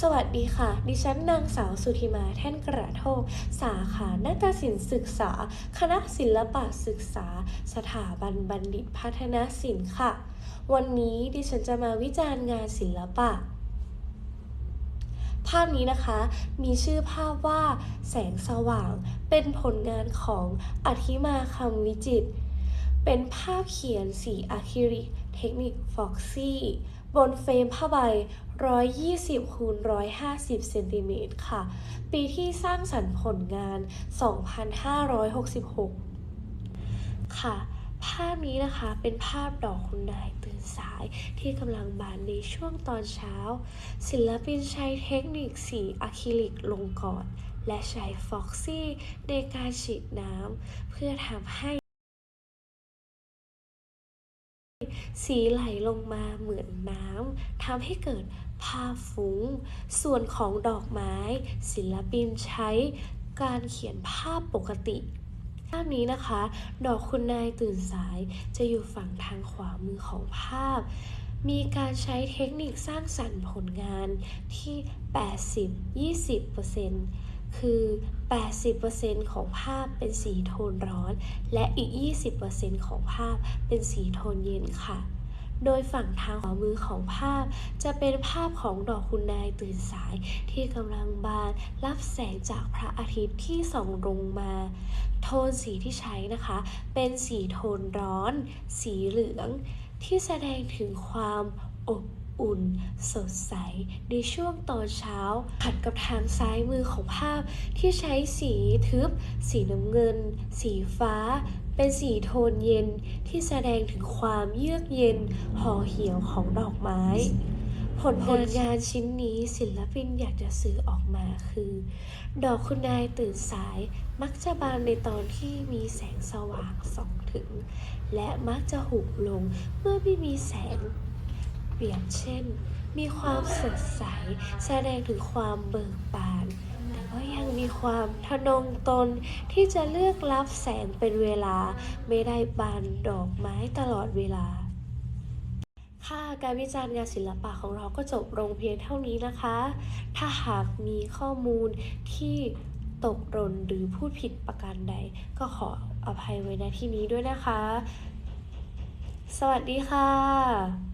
สวัสดีค่ะ ดิฉันนางสาวสุธิมาแท่นกระโทก สาขานาฏศิลป์ศึกษา คณะศิลปะศึกษา สถาบันบัณฑิตพัฒนศิลป์ค่ะ วันนี้ดิฉันจะมาวิจารณ์งานศิลปะ ภาพนี้นะคะ มีชื่อภาพว่าแสงสว่าง เป็นผลงานของอธิมาคำวิจิต เป็นภาพเขียนสีอะคริลิกเทคนิคฟ็อกซี่ บนเฟรมผ้าใบ 120คูณ150เซนติเมตรค่ะ ปีที่สร้างสรรค์ผลงาน 2566 ค่ะ ภาพนี้นะคะเป็นภาพดอกคุณนายตื่นสายที่กำลังบานในช่วงตอนเช้า ศิลปินใช้เทคนิคสีอะคริลิกลงก่อน และใช้ฟ็อกซี่ในการฉีดน้ำเพื่อทำให้ สีไหลลงมาเหมือนน้ำทำให้เกิดภาพฟุ้ง ส่วนของดอกไม้ ศิลปินใช้การเขียนภาพปกติภาพนี้นะคะ ดอกคุณนายตื่นสายจะอยู่ฝั่งทางขวามือของภาพ มีการใช้เทคนิคสร้างสรรค์ผลงานที่ 80-20% คือ 80%ของภาพเป็นสีโทนร้อน และอีก 20%ของภาพเป็นสีโทนเย็นค่ะ โดยฝั่งทางขวามือของภาพ จะเป็นภาพของดอกคุณนายตื่นสายที่กำลังบานรับแสงจากพระอาทิตย์ที่ส่องลงมา โทนสีที่ใช้นะคะ เป็นสีโทนร้อน สีเหลือง ที่แสดงถึงความอบ อุ่น สดใส ในช่วงตอนเช้า ขัดกับทางซ้ายมือของภาพที่ใช้สีทึบ สีน้ำเงิน สีฟ้า เป็นสีโทนเย็นที่แสดงถึงความเยือกเย็นห่อเหี่ยวของดอกไม้ ผลผลงานชิ้นนี้ศิลปินอยากจะสื่อออกมาคือ ดอกคุณนายตื่นสายมักจะบานในตอนที่มีแสงสว่างส่องถึง และมักจะหุบลงเมื่อไม่มีแสง เปรียบเช่น มีความสดใส แสดงถึงความเบิกบาน แต่ก็ยังมีความทะนงตนที่จะเลือกรับแสงเป็นเวลา ไม่ได้บานดอกไม้ตลอดเวลา ค่ะการวิจารณ์งานศิลปะของเราก็จบลงเพียงเท่านี้นะคะ ถ้าหากมีข้อมูลที่ตกหล่นหรือพูดผิดประการใด ก็ขออภัยไว้ในที่นี้ด้วยนะคะ สวัสดีค่ะ